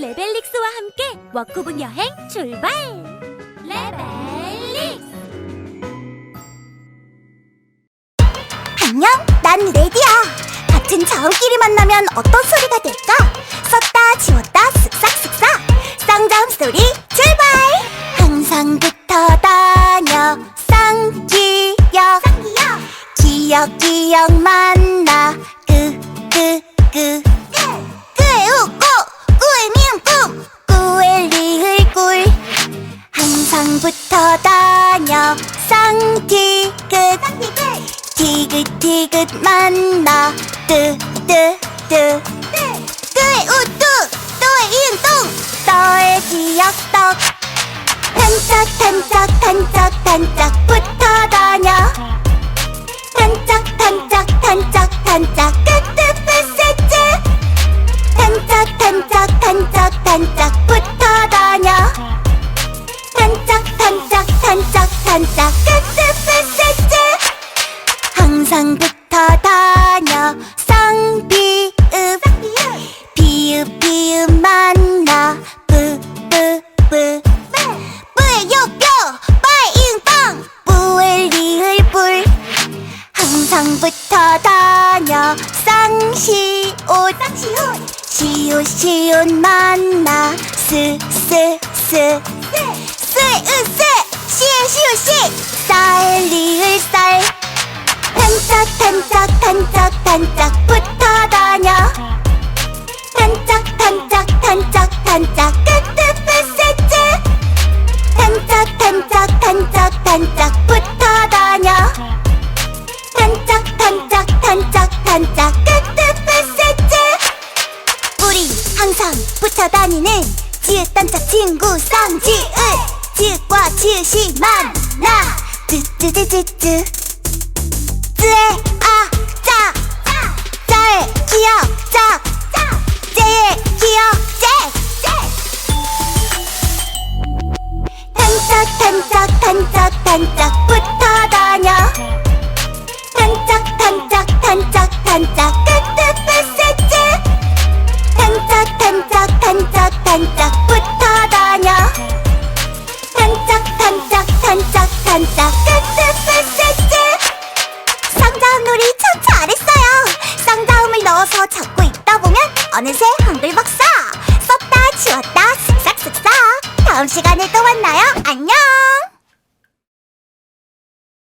레벨릭스와 함께 워크북 여행 출발! 레벨릭스! 안녕, 난 레디야. 같은 자음끼리 만나면 어떤 소리가 될까? 썼다, 지웠다, 쓱싹쓱싹. 쌍자음 소리 출발! 항상 붙어 다녀, 쌍기역. 기역, 기역 만나, 끄, 끄, 끄. 다녀, 쌍디귿. 티긋티긋 만나. 뜨뜨뜨. 뜨의 우뚜. 또의 이응똥. 떠의 기억떡. 탄짝 탄짝 탄짝 탄짝 붙어 다녀. 탄짝 탄짝 탄짝 탄짝 끝뜻끝셋째. 탄짝 탄짝 탄짝 탄짝 붙어 다녀. 탄짝 탄짝 탄짝 탄짝 끝뜻끝셋째 항상 붙어 다녀 쌍비읍. 비읍 비읍 만나. 뿌뿌뿌. 뿌의 요뼈. 빠의 이응빵. 뿌의 리을 뿔. 항상 붙어 다녀 쌍시옷. 시옷 시옷 만나. 스스스. 스의 으스 시의 시옷 시쌀 리을 쌀. 탄짝 탄짝 탄짝 탄짝 붙어 다녀. 탄짝 탄짝 탄짝 탄짝 끝끝끝셋째 탄짝 탄짝 탄짝 탄짝 붙어 다녀. 탄짝 탄짝 탄짝 탄짝 끝끝끝셋째 우리 항상 붙어 다니는 지읒 단짝 친구 쌍지읒 지읒이 만나. 쯔쯔쯔쯔쯔 쯔에 아짜 짜의 기억 짜 째의 기억 째 탄짝 탄짝 탄짝 탄짝 붙어 다녀. 탄짝 탄짝 탄짝 탄짝 끝끝끝셋째 탄짝 탄짝 탄짝 탄짝 붙어 반짝 반짝반짝짝 쌍자음 놀이 참 잘했어요. 쌍자음을 넣어서 잡고 있다 보면 어느새 한글박사. 썼다 지웠다 쓱싹쓱싹. 다음 시간에 또 만나요. 안녕!